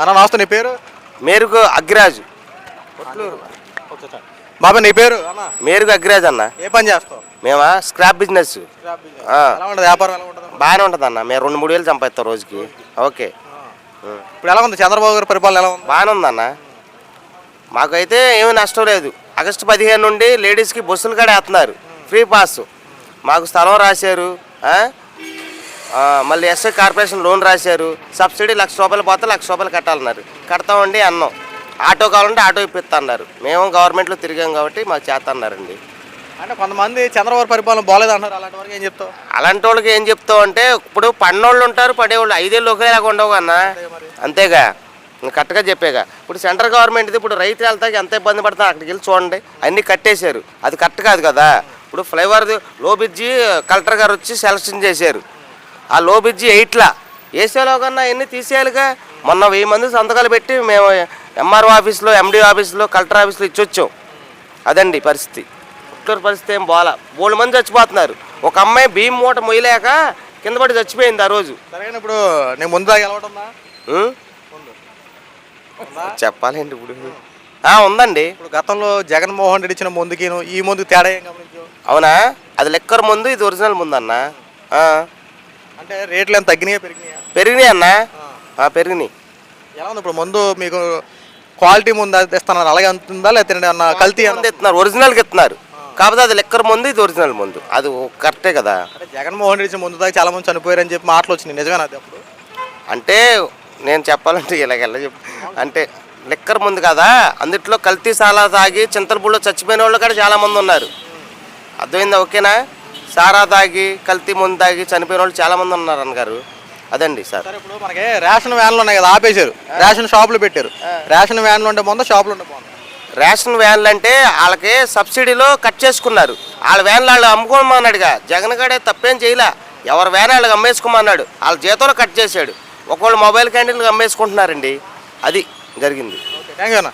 అన్న నమస్తే నీ పేరు? మేరుగు అగ్గిరాజు బాబా నీ పేరు? అన్న. మేరుగు అగ్గిరాజు అన్న. ఏ పని చేస్తావు? మేమా? Scrap business. ఆ. ఎలా ఉంటుంది? వ్యాపారం బాగానే ఉంటుంది? అన్న మేము రెండు మూడు వేలు సంపాదిస్తాం రోజుకి. ఓకే. ఇప్పుడు ఎలా ఉంది? చంద్రబాబు గారి పరిపాలన ఎలా ఉంది? బాగానే ఉందన్న. మాకైతే ఏమీ నష్టం లేదు. ఆగస్టు పదిహేను నుండి లేడీస్కి బస్సులు కూడా వేస్తున్నారు. Free pass. మాకు స్థలం రాశారు. మళ్ళీ ఎస్ఐ కార్పొరేషన్ లోన్ రాశారు. సబ్సిడీ లక్ష రూపాయలు పోతే లక్ష రూపాయలు కట్టాలన్నారు. కడతామండి అన్నాం. ఆటో కావాలంటే ఆటో ఇప్పిస్తా అన్నారు మేము గవర్నమెంట్లో తిరిగాం కాబట్టి మాకు చేస్తా అన్నారండి అంటే కొంతమంది చంద్రబాబు పరిపాలన బాగాలేదు అంటారు అలాంటి వరకు ఏం చెప్తావు? అలాంటి వాళ్ళకి ఏం చెప్తావు అంటే ఇప్పుడు పన్నోళ్ళు ఉంటారు పడేవాళ్ళు. ఐదేళ్ళు ఒకేలాగా ఉండవు కన్నా. అంతేగా. కరెక్ట్గా చెప్పేగా. ఇప్పుడు సెంట్రల్ గవర్నమెంట్ది ఇప్పుడు రైతు వెళ్తాకి ఎంత ఇబ్బంది పడుతుంది అక్కడికి వెళ్ళి చూడండి. అన్నీ కట్టేశారు. అది కరెక్ట్ కాదు కదా. ఇప్పుడు ఫ్లైఓవర్లో బ్రిడ్జి కలెక్టర్ గారు వచ్చి సెలక్షన్ చేశారు. ఆ లో బ్రిడ్జి ఎయిట్లా. వేసేలో కన్నా ఎన్ని తీసేయాలిగా? మొన్న వెయ్యి మంది సంతకాలు పెట్టి మేము ఎంఆర్ఓ ఆఫీస్లో ఎండి ఆఫీస్లో కలెక్టర్ ఆఫీస్లో ఇచ్చొచ్చాం. అదండి పరిస్థితి. పుట్టూరు పరిస్థితి ఏం బాలా. మూడు మంది చచ్చిపోతున్నారు. ఒక అమ్మాయి భీమ్ మూట మొయ్యలేక కింద పడి చచ్చిపోయింది ఆ రోజు. సరేనా ఇప్పుడు నేను ముందు? చెప్పాలండి ఇప్పుడు. ఉందండి. ఇప్పుడు గతంలో జగన్మోహన్ రెడ్డి ఇచ్చిన ముందుకిను ఈ ముందుకు తేడా ఏం అవునా? అది లెక్కర్ ముందు ఇది ఒరిజినల్ ముందు అన్న ఆ. అంటే రేట్లు ఏమైనా తగ్గినాయా పెరిగినాయా? పెరిగినాయి అన్న. పెరిగినాయి. ఎలా ఉంది ఇప్పుడు ముందు మీకు క్వాలిటీ ముందు అది ఇస్తున్నారు అలాగే ఉంటుందా లేకపోతే అన్న కల్తీ ఇస్తున్నారు ఒరిజినల్కి ఇస్తున్నారు కాకపోతే అది లెక్కర్ ముందు ఇది ఒరిజినల్ ముందు. అది కరెక్టే కదా. జగన్మోహన్ రెడ్డి ముందు దాకా చాలా మంది చనిపోయారని చెప్పి మాటలు వచ్చినాయి నిజమేనా అది అప్పుడు? అంటే నేను చెప్పాలంటే ఇలాగెಲ್ಲ చెప్పు అంటే లిక్కర్ ముందు కదా అందుట్లో కల్తీ సాలా తాగి చింతలపూడిలో చచ్చిపోయిన వాళ్ళు కూడా చాలా మంది ఉన్నారు. అర్థమైందా ఓకేనా? సారా తాగి కల్తీ ముందు తాగి చనిపోయిన వాళ్ళు చాలా మంది ఉన్నారు అన్నగారు. అదండి సార్. ఇప్పుడు మనకి రేషన్ వ్యాన్లు ఉన్నాయి కదా ఆపేశారు. రేషన్ షాపులు పెట్టారు. రేషన్ వ్యాన్లు ఉంటే బాగుందా షాపులు బాగుందా రేషన్ వ్యాన్లు అంటే వాళ్ళకి సబ్సిడీలో కట్ చేసుకున్నారు. వాళ్ళ వ్యాన్లు వాళ్ళు అమ్ముకోమన్నాడుగా. జగన్ గడే తప్పేం చేయలే. ఎవరి వ్యాన్ వాళ్ళకి అమ్మేసుకోమన్నాడు. వాళ్ళ జీతంలో కట్ చేశాడు. ఒకళ్ళు మొబైల్ క్యాంటీన్లు అమ్మేసుకుంటున్నారండి. అది జరిగింది. థ్యాంక్ యూ అన్న.